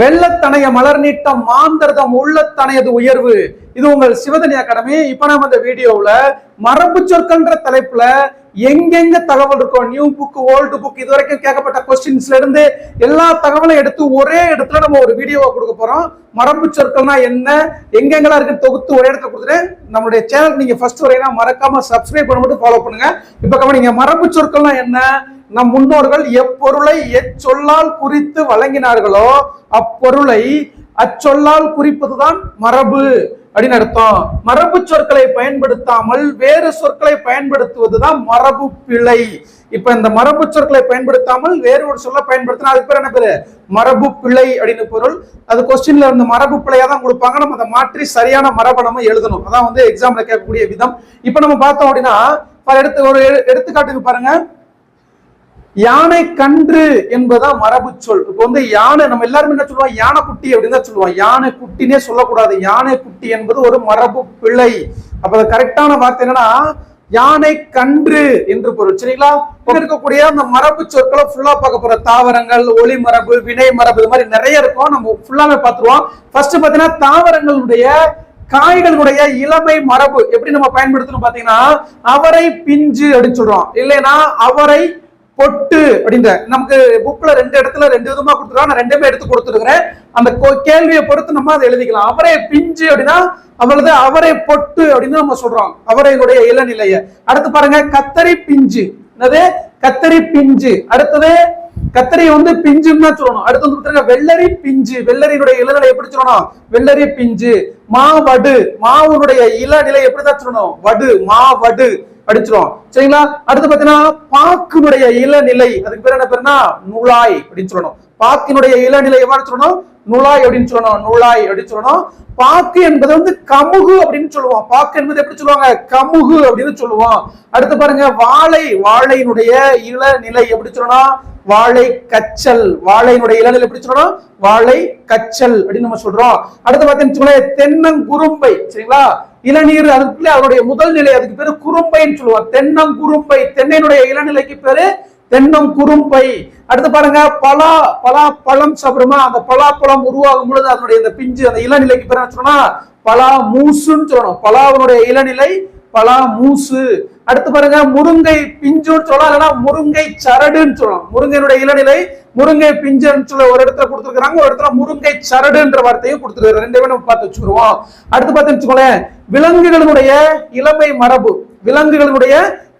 வெள்ளத்தனைய மலர் நீட்டம் மாந்தர்தம் உள்ளத்தனையது உயர்வு. இது உங்கள் சிவதனி அகாடமி. இப்ப நம்ம இந்த வீடியோவில் மரபு சொற்கள்ன்ற தலைப்புல எங்கெங்க தகவல் இருக்கும் நியூ புக் ஓல்டு புக் இது வரைக்கும் கேட்கப்பட்ட கொஸ்டின்ஸ்ல இருந்து எல்லா தகவலும் எடுத்து ஒரே இடத்துல நம்ம ஒரு வீடியோவை கொடுக்க போறோம். மரபு சொற்கள்னா என்ன எங்கெங்கெல்லாம் இருக்கு தொகுத்து ஒரே இடத்துல கொடுத்துட்டு நம்மளுடைய சேனல் நீங்க ஃபர்ஸ்ட் வரையினா மறக்காம சப்ஸ்கிரைப் பண்ணிட்டு ஃபாலோ பண்ணுங்க. இப்ப கவனிங்க மரபு சொற்கள்னா என்ன நம் முன்னோர்கள் எப்பொருளை எச்சொல்லால் குறித்து வழங்கினார்களோ அப்பொருளை அச்சொல்லால் குறிப்பதுதான் மரபு அப்படின்னு அர்த்தம். மரபு சொற்களை பயன்படுத்தாமல் வேறு சொற்களை பயன்படுத்துவதுதான் மரபு பிழை. இப்ப இந்த மரபு சொற்களை பயன்படுத்தாமல் வேறு ஒரு சொல்ல பயன்படுத்தினா அதுக்கு பேர் என்ன பேரு? மரபு பிழை அப்படின்னு பொருள். அது கொஸ்டின்ல இருந்து மரபு பிழையா தான் கொடுப்பாங்க. நம்ம அதை மாற்றி சரியான மரபை நம்ம எழுதணும். அதான் வந்து எக்ஸாம்ல கேட்கக்கூடிய விதம். இப்ப நம்ம பார்த்தோம் அப்படின்னா பல எடுத்து ஒரு எடுத்துக்காட்டுக்கு பாருங்க. யானை கன்று என்பதா மரபு சொல். இப்போ வந்து யானை நம்ம எல்லாருமே என்ன சொல்லுவோம்? யானை குட்டி அப்படின்னு தான் சொல்லுவோம். யானை குட்டினே சொல்லக்கூடாது. யானை குட்டி என்பது ஒரு மரபு பிழை. அப்ப அது கரெக்டான வார்த்தை என்னன்னா யானை கன்று என்று பொருள். சரிங்களா? இருக்கக்கூடிய அந்த மரபு சொற்களை ஃபுல்லா பார்க்க போற தாவரங்கள் ஒளி மரபு வினை மரபு இது மாதிரி நிறைய இருக்கும். நம்ம ஃபுல்லாமே பார்த்துருவோம். ஃபர்ஸ்ட் பாத்தீங்கன்னா தாவரங்களுடைய காய்களுடைய இளமை மரபு. எப்படி நம்ம பயன்படுத்தணும் பாத்தீங்கன்னா அவரை பிஞ்சு அப்படின்னு சொல்றோம். இல்லைன்னா அவரை பொட்டு அப்படின்ற நமக்கு புக்ல ரெண்டு இடத்துல ரெண்டு விதமா கொடுத்துருக்கோம் நான் ரெண்டுமே எடுத்து கொடுத்துருக்கிறேன். அந்த கேள்வியை பொறுத்து நம்ம அதை எழுதிக்கலாம். அவரை பிஞ்சு அப்படின்னா அவளது அவரை பொட்டு அப்படின்னு நம்ம சொல்றோம். அவரையினுடைய இளநிலையை. அடுத்து பாருங்க கத்தரி பிஞ்சு. என்னது? கத்தரி பிஞ்சு. அடுத்தது கத்தரி வந்து பிஞ்சுன்னு தான் சொல்லணும். அடுத்து வந்து பாத்தீங்கன்னா வெள்ளரி பிஞ்சு. வெள்ளரியினுடைய இளநிலை எப்படி சொல்லணும்? வெள்ளரி பிஞ்சு. மாவடு. மாவுனுடைய இளநிலை எப்படி தான் சொல்லணும்? வடு. மாவடு. அடிச்சிரும் சரிங்களா? அடுத்து பாத்தீங்கன்னா பாக்கினுடைய இளநிலை. அதுக்கு பேர் என்ன பேருனா நுழாய் அப்படின்னு சொல்லணும். பாக்கினுடைய இளநிலை எவ்வாறு சொல்லணும்? நுழாய் அப்படின்னு சொல்லணும். நுழாய் அப்படின்னு சொல்லணும். பாக்கு என்பது வந்து கமுகு அப்படின்னு சொல்லுவோம். பாக்கு என்பது எப்படி சொல்லுவாங்க? கமுகு அப்படின்னு சொல்லுவோம். அடுத்து பாருங்க வாழை. வாழையினுடைய இளநிலை எப்படி சொல்லணும்? வாழை கச்சல் வாழையினுடைய இளநிலை எப்படி சொல்லணும் வாழை கச்சல் அப்படின்னு நம்ம சொல்றோம். அடுத்து பார்த்தீங்கன்னா வச்சுக்கோங்களேன், தென்னங்குரும்பை சரிங்களா? இளநீர் அதுக்குள்ள அதனுடைய முதல் நிலை அதுக்கு பேரு குறும்பைன்னு சொல்லுவோம். தென்னங்குரும்பை தென்னையினுடைய இளநிலைக்கு பேரு தென்னம் குறும்பை அடுத்து பாருங்க பலா பலா பழம் சாப்பிடுமா அந்த பலாப்பழம் உருவாகும் பொழுது அதனுடைய இந்த பிஞ்சு அந்த இளநிலைக்கு பேர் என்ன சொல்லணும் பலா மூசுன்னு சொல்லணும் பலாவனுடைய இளநிலை பலா மூசு அடுத்து பாருங்க முருங்கை பிஞ்சுன்னு சொல்லலாம் இல்லைன்னா முருங்கை சரடுன்னு சொல்லலாம். முருங்கையினுடைய இளநிலை முருங்கை பிஞ்சுன்னு சொல்ல ஒரு இடத்துல கொடுத்துருக்காங்க ஒரு இடத்துல முருங்கை சரடுன்ற வார்த்தையும் கொடுத்துருக்காரு. ரெண்டுமே நம்ம பார்த்து வச்சுருவோம் அடுத்து பார்த்து வச்சுக்கோங்களேன் விலங்குகளினுடைய இளமை மரபு. விலங்குகளினுடைய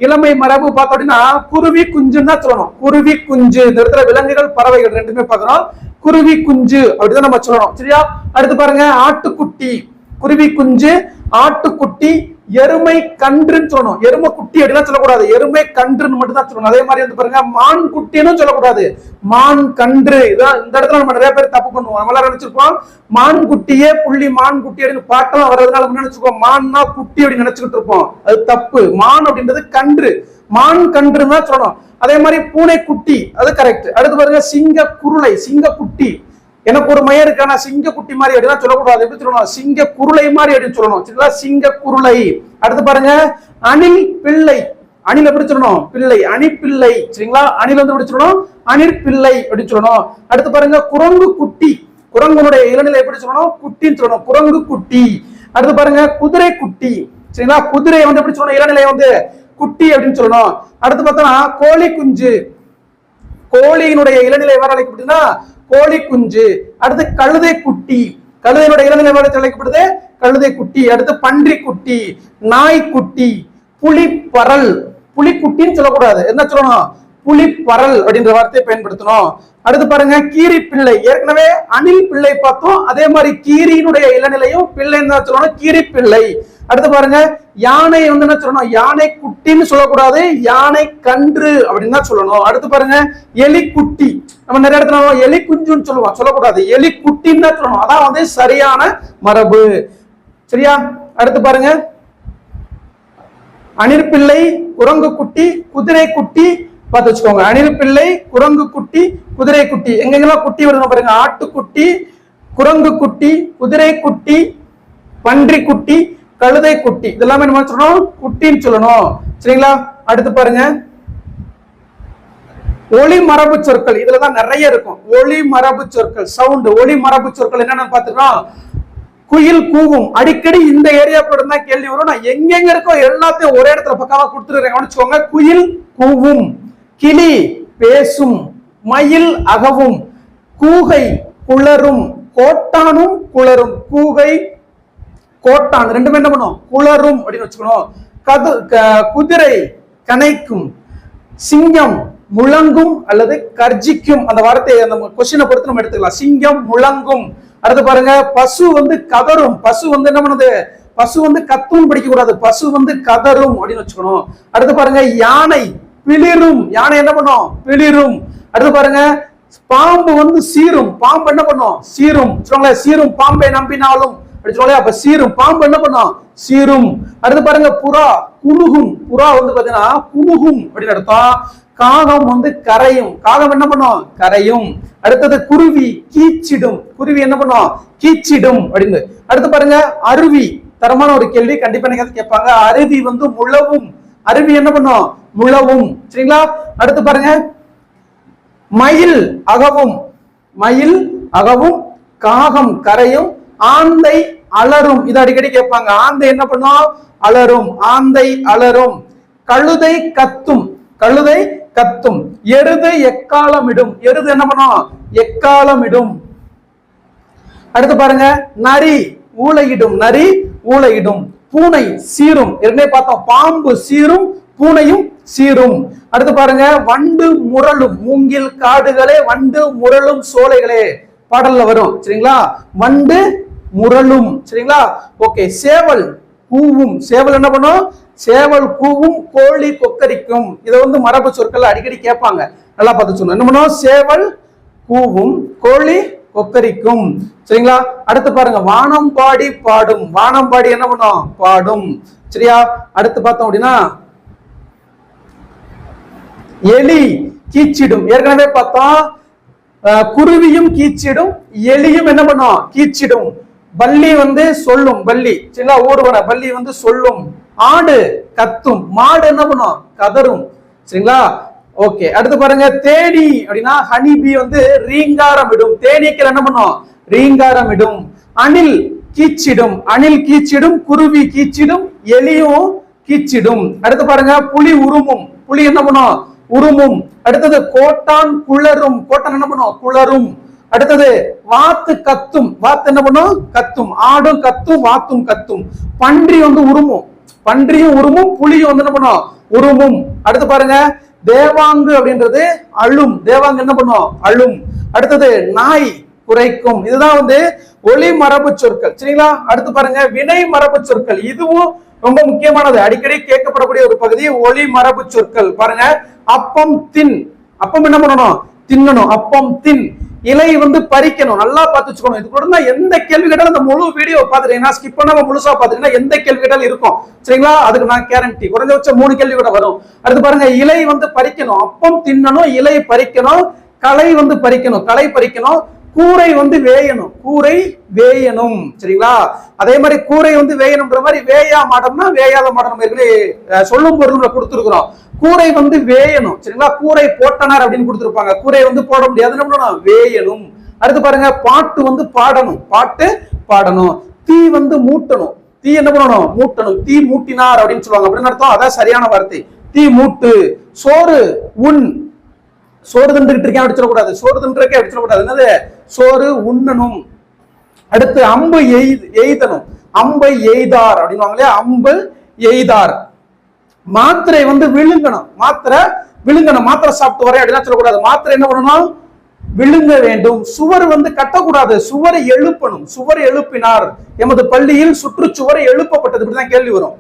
இளமை மரபு பார்த்தோம் அப்படின்னா குருவி குஞ்சுன்னு தான் சொல்லணும். குருவி குஞ்சு. இந்த இடத்துல விலங்குகள் பறவைகள் ரெண்டுமே பார்க்கணும் குருவி குஞ்சு அப்படிதான் நம்ம சொல்லணும். சரியா? அடுத்து பாருங்க ஆட்டுக்குட்டி. குருவி குஞ்சு ஆட்டுக்குட்டி எருமை கன்றுன்னு சொல்லணும். எருமை குட்டி அப்படிலாம் சொல்லக்கூடாது. எருமை கன்றுன்னு மட்டும் தான் சொல்லணும். அதே மாதிரி வந்து பாருங்க மான் குட்டின்னு சொல்லக்கூடாது. மான் கன்று. இதான் இந்த இடத்துல நம்ம நிறைய பேர் தப்பு பண்ணுவோம். நம்ம நினைச்சிருப்போம் மான் குட்டியே புள்ளி மான் குட்டி அப்படின்னு பாட்டெல்லாம் வர்றதுனால நம்ம நினைச்சுக்கோம் மான்னா குட்டி அப்படின்னு நினைச்சுக்கிட்டு இருப்போம். அது தப்பு. மான் அப்படின்றது கன்று. மான் கன்றுன்னு தான் சொல்லணும். அதே மாதிரி பூனை குட்டி அது கரெக்ட் அடுத்து பாருங்க சிங்க குருளை சிங்க குட்டி எனக்கு ஒரு மயம் இருக்கு. ஆனா சிங்க குட்டி மாதிரி அப்படிலாம் சொல்லக்கூடாது. எப்படி சொல்லணும்? சிங்க குருளை மாதிரி அப்படின்னு சொல்லணும். சரிங்களா? சிங்க குருளை அடுத்து பாருங்க. அணில் பிள்ளை. அணில் எப்படி சொல்லணும்? பிள்ளை. அணி பிள்ளை. சரிங்களா? அணில் வந்து எப்படி சொல்லணும்? அணில் பிள்ளை அப்படின்னு சொல்லணும். அடுத்து பாருங்க. குரங்கு குட்டி. குரங்குனுடைய இளநிலை எப்படி சொல்லணும்? குட்டின்னு சொல்லணும். குரங்கு குட்டி. அடுத்து பாருங்க. குதிரை குட்டி. சரிங்களா? குதிரை வந்து எப்படி சொல்லணும்? இளநிலை வந்து குட்டி அப்படின்னு சொல்லணும். அடுத்து பார்த்தோம்னா கோழி குஞ்சு. கோழியினுடைய இளநிலை எவ்வாறு அழைக்கப்படுதுன்னா கோழி குஞ்சு அடுத்து கழுதை குட்டி கழுதையினுடைய இளநிலை எவ்வாறு அழைக்கப்படுது? கழுதை குட்டி அடுத்து பன்றி குட்டி நாய்க்குட்டி புலிப்பரல். புலிக்குட்டின்னு சொல்லக்கூடாது. என்ன சொல்லணும்? புலிப்பரல் அப்படின்ற வார்த்தையை பயன்படுத்தணும் அடுத்து பாருங்க கீரி பிள்ளை. ஏற்கனவே அணில் பிள்ளை பார்த்தோம். அதே மாதிரி கீரியினுடைய இளநிலையும் பிள்ளைன்னு தான் சொல்லணும். கீரி பிள்ளை. அடுத்து பாருங்க யானை வந்து என்ன சொல்லணும்? யானை குட்டின்னு சொல்லக்கூடாது. யானை கன்று அப்படின்னு தான் சொல்லணும். அடுத்து பாருங்க எலிக்குட்டி. நம்ம நிறைய இடத்துல எலி குஞ்சுன்னு சொல்லுவோம். சொல்லக்கூடாது. எலி குட்டின்னு தான் சொல்லணும். அதான் வந்து சரியான மரபு. சரியா? அடுத்து பாருங்க அணிற்பிள்ளை குரங்கு குட்டி குதிரை குட்டி பார்த்து வச்சுக்கோங்க. அணில் பிள்ளை குரங்கு குட்டி குதிரை குட்டி எங்கெங்கெல்லாம் குட்டி வருதுன்னு பாருங்க. ஆட்டுக்குட்டி குரங்கு குட்டி குதிரை குட்டி பன்றி குட்டி கழுதை குட்டி இதெல்லாமே என்ன சொல்லணும்? குட்டின்னு சொல்லணும். சரிங்களா? அடுத்து பாருங்க. ஒளி மரபு சொற்கள். இதுலதான் நிறைய இருக்கும். ஒளி மரபு சொற்கள் சவுண்ட் ஒளி மரபு சொற்கள் என்னன்னு பாத்துக்கிறோம் குயில் கூவும். அடிக்கடி இந்த ஏரியா கூட தான் கேள்வி வரும். நான் எங்கெங்க இருக்கோ எல்லாத்தையும் ஒரே இடத்துல பக்காவா கொடுத்துருக்கேன் கவனிச்சுக்கோங்க. குயில் கூவும். கிளி பேசும் மயில் அகவும் கூகை குளரும் கோட்டானும் குளரும். கூகை கோட்டான் ரெண்டுமே என்ன பண்ணும்? குளரும் அப்படின்னு வச்சுக்கணும். கது க- குதிரை கனைக்கும் சிங்கம் முழங்கும் அல்லது கர்ஜிக்கும். அந்த வார்த்தையை அந்த கொஸ்டினை பொறுத்து நம்ம எடுத்துக்கலாம். சிங்கம் முழங்கும். அடுத்து பாருங்க பசு வந்து கதரும் பசு வந்து என்ன பண்ணுது? பசு வந்து கத்தும் படிக்க கூடாது பசு வந்து கதரும் அப்படின்னு வச்சுக்கணும். அடுத்து பாருங்க யானை பிளிரும். யானை என்ன பண்ணும்? பிளிரும். அடுத்து பாருங்க பாம்பு வந்து சீரும். பாம்பு என்ன பண்ணும்? சீரும். சொல்லுங்களேன் சீரும் பாம்பை நம்பினாலும். அப்படி சொல்ல அப்ப சீரும் பாம்பு என்ன பண்ணும்? சீரும். அடுத்து பாருங்க புறா குழுகும் புறா வந்து பாத்தீங்கன்னா குழுகும் அப்படின்னு அர்த்தம். காகம் வந்து கரையும். காகம் என்ன பண்ணும்? கரையும். அடுத்தது குருவி கீச்சிடும். குருவி என்ன பண்ணும்? கீச்சிடும் அப்படின்னு. அடுத்து பாருங்க அருவி. தரமான ஒரு கேள்வி கண்டிப்பா நீங்க கேட்பாங்க. அருவி வந்து முழவும். அருவி என்ன பண்ணும்? முழவும். சரிங்களா? அடுத்து பாருங்க. மயில் அகவும். மயில் அகவும் காகம் கரையும் ஆந்தை அலரும். இது அடிக்கடி கேட்பாங்க. ஆந்தை என்ன பண்ணும்? அலரும். ஆந்தை அலரும். கழுதை கத்தும். கழுதை கத்தும். எருது எக்காலமிடும். எருது என்ன பண்ணும்? எக்காலமிடும். அடுத்து பாருங்க. நரி ஊளையிடும். நரி ஊளையிடும். பூனை சீரும். ஏற்கனவே பார்த்தோம். பாம்பு சீரும் பூனையும் சீரும். அடுத்து பாருங்க வண்டு முரளும் மூங்கில் காடுகளே வண்டு முரளும் சோலைகளே. பாடல்ல வரும் சரிங்களா? வண்டு முரளும் சரிங்களா? ஓகே சேவல் கூவும் சேவல் என்ன பண்ணும்? சேவல் கூவும் கோழி கொக்கரிக்கும். இதை வந்து மரபு சொற்கள் அடிக்கடி கேட்பாங்க. நல்லா பார்த்து சொல்லணும் என்ன பண்ணும்? சேவல் கூவும் கோழி கொக்கரிக்கும். சரிங்களா? அடுத்து பாருங்க வானம் பாடி பாடும். வானம் பாடி என்ன பண்ணும்? பாடும். சரியா? அடுத்து பார்த்தோம் அப்படின்னா எலி கீச்சிடும். ஏற்கனவே பார்த்தோம் அஹ், குருவியும் கீச்சிடும் எலியும் என்ன பண்ணும்? கீச்சிடும். பள்ளி வந்து சொல்லும் பள்ளி சரிங்களா? ஊர்வன பள்ளி வந்து சொல்லும். ஆடு கத்தும். மாடு என்ன பண்ணும்? கதரும் சரிங்களா? ஓகே அடுத்து பாருங்க தேனி அப்படின்னா ஹனிபி வந்து ரீங்காரம் இடும் தேனீக்கள் என்ன பண்ணும்? ரீங்காரம் இடும் அணில் கீச்சிடும். அணில் கீச்சிடும் குருவி கீச்சிடும் எலியும் கீச்சிடும். அடுத்து பாருங்க புலி உருமும். புலி என்ன பண்ணும்? உருமும். அடுத்தது கோட்டான் குளரும் கோட்டான் என்ன பண்ணும்? குளரும் அடுத்தது வாத்து கத்தும். வாத்து என்ன பண்ணும்? கத்தும். ஆடும் கத்தும் வாத்தும் கத்தும். பன்றி வந்து உருமும். பன்றியும் உருமும் புலியும் வந்து என்ன பண்ணும்? உருமும். அடுத்து பாருங்க தேவாங்கு அப்படின்றது அழும். தேவாங்கு என்ன பண்ணும்? அழும். அடுத்தது நாய் குறைக்கும். இதுதான் வந்து ஒளி மரபு சொற்கள். சரிங்களா? அடுத்து பாருங்க வினை மரபு சொற்கள். இதுவும் ரொம்ப முக்கியமானது. அடிக்கடி கேட்கப்படக்கூடிய ஒரு பகுதி ஒளி மரபு சொற்கள். பாருங்க அப்பம் தின். அப்பம் என்ன பண்ணணும்? தின்னணும் அப்பம் தின். இலை வந்து பறிக்கணும் நல்லா பார்த்து வச்சுக்கணும். இது கூட தான் எந்த கேள்வி கேட்டாலும் இந்த முழு வீடியோ பாத்துட்டீங்கன்னா ஸ்கிப் பண்ணாம முழுசா பாத்துட்டீங்கன்னா எந்த கேள்வி கேட்டாலும் இருக்கும். சரிங்களா? அதுக்கு நான் கேரண்டி குறைஞ்சபட்சம் மூணு கேள்வி கூட வரும். அடுத்து பாருங்க இலை வந்து பறிக்கணும் அப்பம் தின்னணும் இலை பறிக்கணும் களை வந்து பறிக்கணும். களை பறிக்கணும் கூரை வந்து வேயணும். கூரை வேயணும். சரிங்களா? அதே மாதிரி கூரை வந்து வேயணும்ன்ற மாதிரி வேயா மாடம்னா வேயாத மாடம் ஏற்கனவே சொல்லும் பொருள் கொடுத்துருக்குறோம். கூரை வந்து வேயணும். சரிங்களா? கூரை போட்டனார் அப்படின்னு கொடுத்துருப்பாங்க. கூரை வந்து போட முடியாது. என்ன பண்ணணும்? வேயணும். அடுத்து பாருங்க பாட்டு வந்து பாடணும். பாட்டு பாடணும். தீ வந்து மூட்டணும். தீ என்ன பண்ணணும்? மூட்டணும். தீ மூட்டினார் அப்படின்னு சொல்லுவாங்க. அப்படின்னு அர்த்தம். அதான் சரியான வார்த்தை. தீ மூட்டு. சோறு உன் சோறு தின்றுகிட்டு இருக்கேன் அப்படி சொல்லக்கூடாது. சோறு தின்றுக்கே அப்படி சொல்லக்கூடாது. என்னது? சோறு உண்ணணும். அடுத்து அம்பு எய்- எய்தணும். அம்பை எய்தார் அப்படின்னுவாங்க இல்லையா? அம்பு எய்தார். மாத்திரை வந்து விழுங்கணும். மாத்திரை விழுங்கணும். மாத்திரை சாப்பிட்டு வரேன் அப்படின்னா சொல்லக்கூடாது. மாத்திரை என்ன பண்ணணும்? விழுங்க வேண்டும். சுவர் வந்து கட்டக்கூடாது. சுவரை எழுப்பணும். சுவர் எழுப்பினார். எமது பள்ளியில் சுற்றுச்சுவரை எழுப்பப்பட்டது. இப்படிதான் கேள்வி வரும்.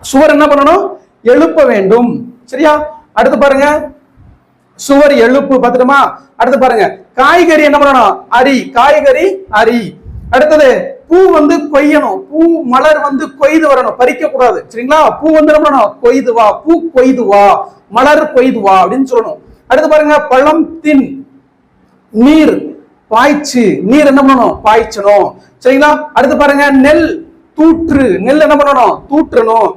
சுவர் என்ன பண்ணணும்? எழுப்ப வேண்டும். சரியா? அடுத்து பாருங்க. சுவர் எழுப்பு. பார்த்துட்டுமா? அடுத்து பாருங்க. காய்கறி என்ன பண்ணணும்? அரி. காய்கறி அரி. அடுத்தது பூ வந்து கொய்யணும். பூ மலர் வந்து கொய்து வரணும். பறிக்க கூடாது சரிங்களா? பூ வந்து என்ன பண்ணணும்? கொய்து வா பூ கொய்து வா மலர் கொய்து வா அப்படின்னு சொல்லணும். அடுத்து பாருங்க பழம் தின். நீர். பாய்ச்சு. நீர் என்ன பண்ணணும்? பாய்ச்சணும். சரிங்களா? அடுத்து பாருங்க நெல். தூற்று. நெல் என்ன பண்ணணும்? தூற்றணும்.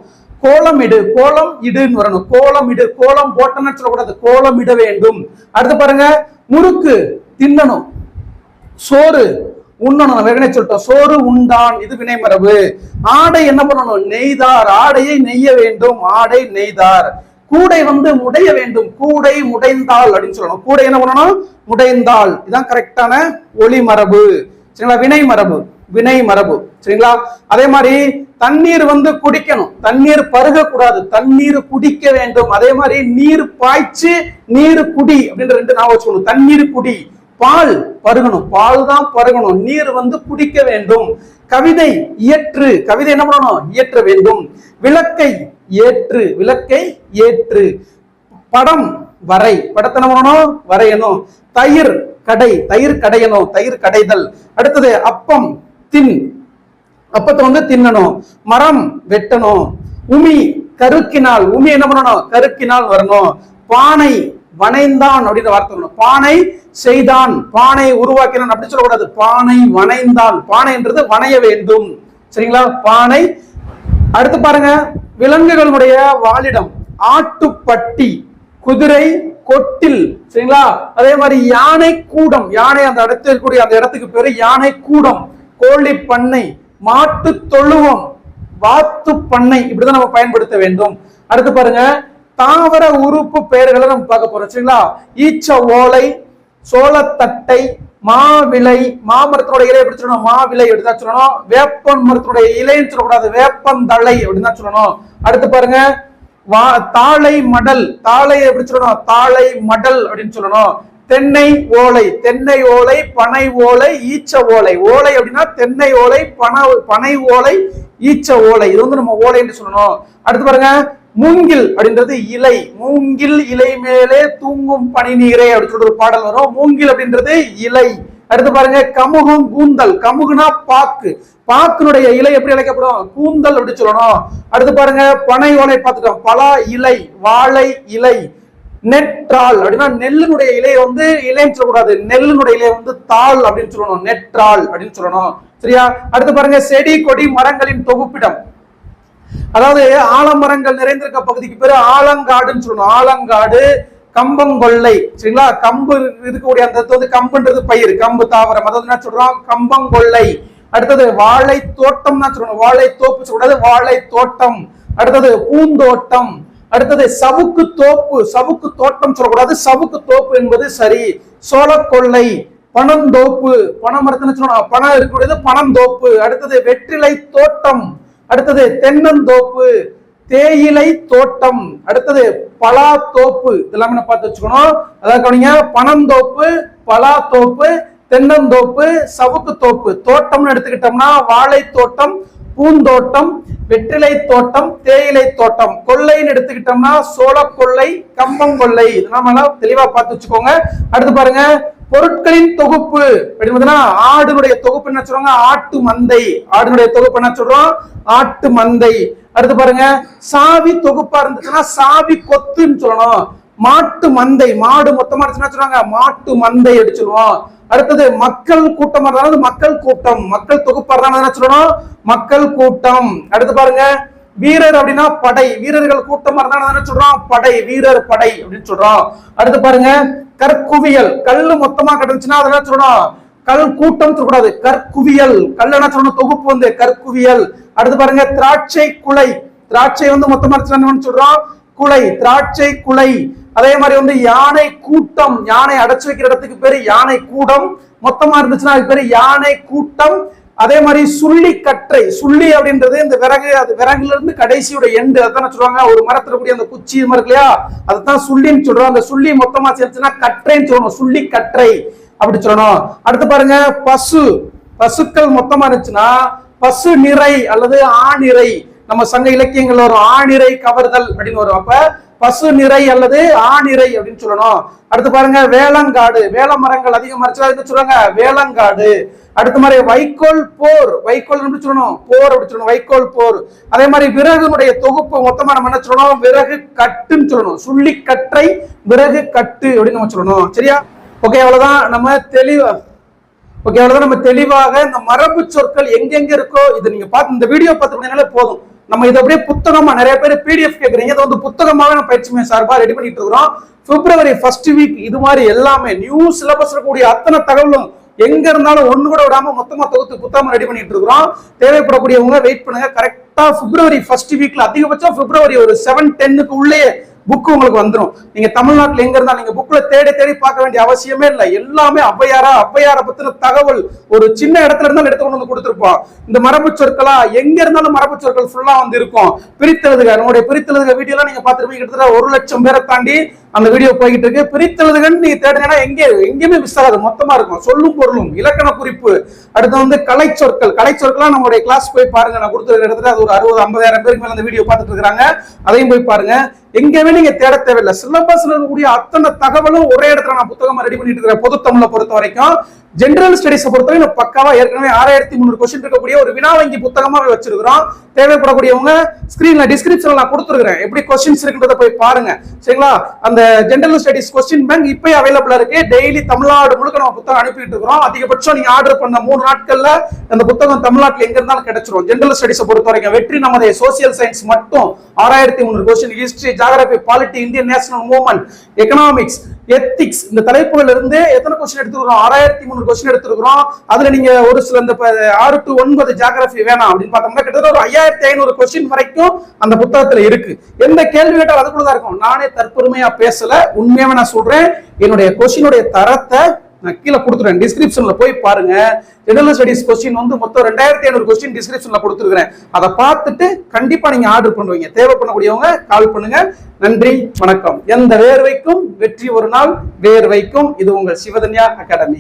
கோலம் இடு. கோலம் இடுன்னு வரணும். கோலம் இடு. கோலம் போட்டன்னு சொல்லக்கூடாது. கோலம் இட வேண்டும். அடுத்து பாருங்க முறுக்கு. தின்னணும். சோறு உண்ணணும். வேகனே சொல்லிட்டோம். சோறு உண்டான் இது வினைமரபு. ஆடை என்ன பண்ணணும்? நெய்தார். ஆடையை நெய்ய வேண்டும். ஆடை நெய்தார். கூடை வந்து முடைய வேண்டும். கூடை முடைந்தாள் அப்படின்னு சொல்லணும். கூடை என்ன பண்ணணும்? முடைந்தாள் இதான் கரெக்டான ஒளி மரபு சரிங்களா? வினை மரபு வினை மரபு சரிங்களா? அதே மாதிரி தண்ணீர் வந்து குடிக்கணும். தண்ணீர் பருகக்கூடாது. தண்ணீர் குடிக்க வேண்டும். அதே மாதிரி நீர் பாய்ச்சி நீர் குடி அப்படின்ற ரெண்டு நான் வச்சுக்கணும். தண்ணீர் குடி. பால் பருகணும். பால் தான் பருகணும். நீர் வந்து குடிக்க வேண்டும். கவிதை இயற்று. கவிதை என்ன பண்ணணும்? இயற்ற வேண்டும். விளக்கை ஏற்று. விளக்கை ஏற்று. படம் வரை. படத்தை என்ன பண்ணணும்? வரையணும். தயிர் கடை. தயிர் கடையணும். தயிர் கடைதல். அடுத்தது அப்பம் தின். அப்பத்தை வந்து தின்னணும். மரம் வெட்டணும். உமி கருக்கினால். உமி என்ன பண்ணணும்? கருக்கினால் வரணும். பானை வனைந்தான் அப்படின்னு வார்த்தை பானை செய்தான். பானை உருவாக்கினான் அப்படி சொல்லக்கூடாது. பானை வனைந்தான் பானைன்றது வனைய வேண்டும். சரிங்களா? பானை. அடுத்து பாருங்க. விலங்குகளுடைய வாழிடம் ஆட்டுப்பட்டி குதிரை கொட்டில். சரிங்களா? அதே மாதிரி யானை கூடம் யானை அந்த இடத்தில் கூடிய அந்த இடத்துக்கு பேரு யானை கூடம் கோழி பண்ணை மாட்டு தொழுவம் வாத்து பண்ணை இப்படிதான் நம்ம பயன்படுத்த வேண்டும். அடுத்து பாருங்க. தாவர உறுப்பு பெயர்களை நம்ம பார்க்க போறோம் சரிங்களா? ஈச்ச ஓலை சோளத்தட்டை மாவிலை மாமரத்தினுடைய இலை எப்படி சொல்லணும் மாவிலை தான் சொல்லணும். வேப்பன் மரத்தினுடைய இலைன்னு சொல்லக்கூடாது. வேப்பந்தழை அப்படின்னு தான் சொல்லணும். அடுத்து பாருங்க வா தாழை மடல். தாளை எப்படி சொல்லணும்? தாளை மடல் அப்படின்னு சொல்லணும். தென்னை ஓலை. தென்னை ஓலை பனை ஓலை ஈச்ச ஓலை. ஓலை அப்படின்னா தென்னை ஓலை பனை பனை ஓலை ஈச்ச ஓலை. இது வந்து நம்ம ஓலை என்று சொல்லணும். அடுத்து பாருங்க மூங்கில் அப்படின்றது இலை. மூங்கில் இலை மேலே தூங்கும் பனி நீரே அப்படின்னு சொல்லிட்டு ஒரு பாடல் வரும். மூங்கில் அப்படின்றது இலை. அடுத்து பாருங்க கமுகம் கூந்தல். கமுகுனா பாக்கு. பாக்குனுடைய இலை எப்படி அழைக்கப்படும்? கூந்தல் அப்படின்னு சொல்லணும். அடுத்து பாருங்க பனை ஓலை பார்த்துட்டோம். பலா இலை வாழை இலை. நெற்றால் அப்படின்னா நெல்லினுடைய இலையை வந்து இலைன்னு சொல்லக்கூடாது. நெல்லினுடைய இலையை வந்து தாள் அப்படின்னு சொல்லணும். நெற்றால் அப்படின்னு சொல்லணும். சரியா? அடுத்து பாருங்க செடி கொடி மரங்களின் தொகுப்பிடம். அதாவது ஆலமரங்கள் நிறைந்திருக்க பகுதிக்கு பேரு ஆலங்காடுன்னு சொல்லணும். ஆலங்காடு கம்பங்கொல்லை. சரிங்களா? கம்பு இருக்கக்கூடிய அந்த வந்து கம்புன்றது பயிர் கம்பு தாவரம். அதாவது என்ன சொல்றோம்? கம்பங்கொல்லை. அடுத்தது வாழை தோட்டம் தான் சொல்லணும். வாழை தோப்பு சொல்லக்கூடாது வாழை தோட்டம் அடுத்தது பூந்தோட்டம். அடுத்தது சவுக்கு தோப்பு. சவுக்கு தோட்டம் சொல்லக்கூடாது. சவுக்கு தோப்பு என்பது சரி. சோளக்கொள்ளை பணந்தோப்பு பணம் மரத்துன்னு சொல்லணும். பணம் இருக்கக்கூடியது பணந்தோப்பு அடுத்தது வெற்றிலை தோட்டம். அடுத்தது தென்னந்தோப்பு தேயிலை தோட்டம் அடுத்தது பலா தோப்பு இதெல்லாம் என்ன பார்த்து வச்சுக்கணும். அதாவது கவனிங்க பனந்தோப்பு பலா தோப்பு தென்னந்தோப்பு சவுக்கு தோப்பு தோட்டம்னு எடுத்துக்கிட்டோம்னா வாழை தோட்டம் பூந்தோட்டம் வெற்றிலை தோட்டம் தேயிலை தோட்டம் கொள்ளைன்னு எடுத்துக்கிட்டோம்னா சோள கொள்ளை கம்பங்கொள்ளை. இதெல்லாம் தெளிவா பார்த்து வச்சுக்கோங்க. அடுத்து பாருங்க பொருட்களின் தொகுப்பு. அப்படின்னு பார்த்தீங்கன்னா ஆடுனுடைய தொகுப்பு என்ன சொல்றாங்க? ஆட்டு மந்தை. ஆடுனுடைய தொகுப்பு என்ன சொல்றோம்? ஆட்டு மந்தை. அடுத்து பாருங்க. சாவி தொகுப்பா இருந்துச்சுன்னா சாவி கொத்துன்னு சொல்லணும். மாட்டு மந்தை. மாடு மொத்தமா இருந்துச்சுன்னா சொல்றாங்க? மாட்டு மந்தை அடிச்சிருவோம். அடுத்தது மக்கள் கூட்டமா இருந்தாலும் மக்கள் கூட்டம். மக்கள் தொகுப்பா இருந்தாலும் என்ன சொல்லணும்? மக்கள் கூட்டம். அடுத்து பாருங்க. வீரர் அப்படின்னா படை. வீரர்கள் கூட்டமா இருந்தாலும் என்ன சொல்றோம்? படை. வீரர் படை அப்படின்னு சொல்றோம். அடுத்து பாருங்க. கற்குவியல். கல்லு மொத்தமா கிடந்துச்சுன்னா அதெல்லாம் சொல்லணும் கல் கூட்டம் சொல்லக்கூடாது கற்குவியல். கல் என்ன சொல்லணும் தொகுப்பு வந்து கற்குவியல். அடுத்து பாருங்க திராட்சை குலை. திராட்சை வந்து மொத்தமா என்ன சொல்றோம்? குலை. திராட்சை குலை. அதே மாதிரி வந்து யானை கூட்டம். யானை அடைச்சு வைக்கிற இடத்துக்கு பேரு யானை கூடம். மொத்தமா இருந்துச்சுன்னா அதுக்கு பேரு யானை கூட்டம். அதே மாதிரி சுள்ளி கற்றை சுள்ளி அப்படின்றது இந்த விறகு அது விறகுல இருந்து கடைசியோட எண்டு அதான் சொல்லுவாங்க? ஒரு மரத்துல கூடிய அந்த குச்சி இது மாதிரி இல்லையா அதுதான் சுள்ளின்னு சொல்றோம். அந்த சுள்ளி மொத்தமா சேர்ந்துச்சுன்னா கற்றைன்னு சொல்லணும். சுள்ளி கற்றை அப்படி சொல்லணும். அடுத்து பாருங்க பசு. பசுக்கள் மொத்தமா இருந்துச்சுன்னா பசு நிறை அல்லது ஆணிறை. நம்ம சங்க இலக்கியங்கள் வரும் ஆணிறை கவர்தல் அப்படின்னு வரும். அப்ப பசு நிறை அல்லது ஆணிறை அப்படின்னு சொல்லணும். அடுத்து பாருங்க வேளங்காடு. வேள மரங்கள் அதிகம் மறைச்சா என்ன சொல்றாங்க வேளங்காடு. அடுத்த மாதிரி வைக்கோல் போர். வைக்கோல் எப்படி சொல்லணும். போர் அப்படி சொல்லணும். வைக்கோல் போர். அதே மாதிரி விறகுனுடைய தொகுப்பு மொத்தமா நம்ம என்ன சொல்லணும்? விறகு கட்டுன்னு சொல்லணும். சுள்ளி கற்றை விறகு கட்டு அப்படின்னு நம்ம சொல்லணும். சரியா? ஓகே அவ்வளவுதான். நம்ம தெளிவா ஓகே அவ்வளவுதான். நம்ம தெளிவாக இந்த மரபு சொற்கள் எங்கெங்க இருக்கோ இது நீங்க பார்த்து இந்த வீடியோ பார்த்துக்கிட்டீங்கனாலே போதும். நம்ம இதை அப்படியே புத்தகமா நிறைய பேர் பிடிஎஃப் கேக்குறீங்க. இதை வந்து புத்தகமாவே நம்ம பயிற்சி மையம் சார்பா ரெடி பண்ணிட்டு இருக்கிறோம். பிப்ரவரி ஃபர்ஸ்ட் வீக் இது மாதிரி எல்லாமே நியூ சிலபஸ் இருக்கக்கூடிய அத்தனை தகவலும் எங்க இருந்தாலும் ஒண்ணு கூட விடாம மொத்தமா தொகுத்து புத்தகம் ரெடி பண்ணிட்டு இருக்கிறோம். தேவைப்படக்கூடியவங்க வெயிட் பண்ணுங்க. கரெக்டா பிப்ரவரி ஃபர்ஸ்ட் வீக்ல அதிகபட்சம் பிப்ரவரி ஒரு செவன் டென்னுக்கு உள்ளே புக்கு உங்களுக்கு வந்துடும் நீங்க தமிழ்நாட்டில் எங்க இருந்தா நீங்க புக்ல தேடி தேடி பார்க்க வேண்டிய அவசியமே இல்லை. எல்லாமே ஔவையாரா ஔவையார பத்தின தகவல் ஒரு சின்ன இடத்துல இருந்தாலும் எடுத்து கொண்டு வந்து கொடுத்துருப்போம். இந்த மரபு சொற்களா எங்க இருந்தாலும் மரபு சொற்கள் ஃபுல்லா வந்து இருக்கும். பிரித்தெழுதுக. நம்மளுடைய பிரித்தெழுதுக வீடியோலாம் நீங்க பார்த்துருப்பீங்க. கிட்டத்தட்ட ஒரு லட்சம் பேரை தாண்டி அந்த வீடியோ போய்கிட்டு இருக்கு. பிரித்தெழுதுகன்னு நீங்க தேடினா எங்கே எங்கேயுமே மிஸ் ஆகாது. மொத்தமா இருக்கும். சொல்லும் பொருளும் இலக்கண குறிப்பு. அடுத்து வந்து கலை சொற்கள். கலை சொற்கள்லாம் நம்மளுடைய கிளாஸ் போய் பாருங்க. நான் கொடுத்துருக்க இடத்துல அது ஒரு அறுபது ஐம்பதாயிரம் பேருக்கு மேல அந்த வீடியோ பார்த்துட்டு இருக்காங்க. அதையும் போய் பாருங்க. எங்கேயுமே நீங்க தேட தேவையில்லை. சிலபஸ்ல இருக்கக்கூடிய அத்தனை தகவலும் ஒரே இடத்துல நான் புத்தகமா ரெடி பண்ணிட்டு இருக்கிறேன். பொது தமிழை பொறுத்த வரைக்கும். ஜென்ரல் ஸ்டடிஸை பொறுத்தவரை நான் பக்காவா ஏற்கனவே ஆறாயிரத்தி முந்நூறு கொஸ்டின் இருக்கக்கூடிய ஒரு வினா வங்கி புத்தகமா வச்சிருக்கிறோம். தேவைப்படக்கூடியவங்க ஸ்கிரீன்ல டிஸ்கிரிப்ஷன்ல நான் கொடுத்துருக்கிறேன். எப்படி கொஸ்டின்ஸ் இருக்குன்றத போய் பாருங்க. சரிங்களா? அந்த ஜென்ரல் ஸ்டடிஸ் கொஸ்டின் பேங்க் இப்போ அவைலபிளா இருக்கு. டெய்லி தமிழ்நாடு முழுக்க நம்ம புத்தகம் அனுப்பிட்டு இருக்கிறோம். அதிகபட்சம் நீங்க ஆர்டர் பண்ண மூணு நாட்கள்ல அந்த புத்தகம் தமிழ்நாட்டுல எங்க இருந்தாலும் கிடைச்சிரும். ஜென்ரல் ஸ்டடிஸை பொறுத்த வரைக்கும் வெற்றி நமது சோசியல் சயின்ஸ் மட்டும் ஆறாயிரத்தி முந்நூறு question history geography polity Indian national movement economics ethics இந்த தலைப்புகள் இருந்து எத்தனை கொஸ்டின் எடுத்துக்கிறோம் ஆறாயிரத்தி முந்நூறு கொஸ்டின் எடுத்துருக்கிறோம். அதுல நீங்க ஒரு சில இந்த ப- ஆறு டு ஒன்பது ஜாகிரபி வேணாம் அப்படின்னு பார்த்தோம்னா கிட்டத்தட்ட ஒரு ஐயாயிரத்தி ஐநூறு கொஸ்டின் வரைக்கும் அந்த புத்தகத்துல இருக்கு. எந்த கேள்வி கேட்டாலும் அதுக்குள்ளதான் இருக்கும். நானே தற்பெருமையா பேசல உண்மையாவே நான் சொல்றேன். என்னுடைய கொஸ்டினுடைய தரத்தை நான் கீழே கொடுத்துருவேன் டிஸ்கிரிப்ஷன்ல போய் பாருங்க. ஜெனரல் ஸ்டடிஸ் கொஸ்டின் வந்து மொத்தம் ரெண்டாயிரத்தி ஐநூறு கொஸ்டின் டிஸ்கிரிப்ஷன்ல கொடுத்துருக்குறேன். அதை பார்த்துட்டு கண்டிப்பா நீங்க ஆர்டர் பண்ணுவீங்க. தேவைப்படக்கூடியவங்க கால் பண்ணுங்க. நன்றி வணக்கம். எந்த வேர்வைக்கும் வெற்றி ஒரு நாள் வேர்வைக்கும் இது உங்கள் சிவதன்யா அகாடமி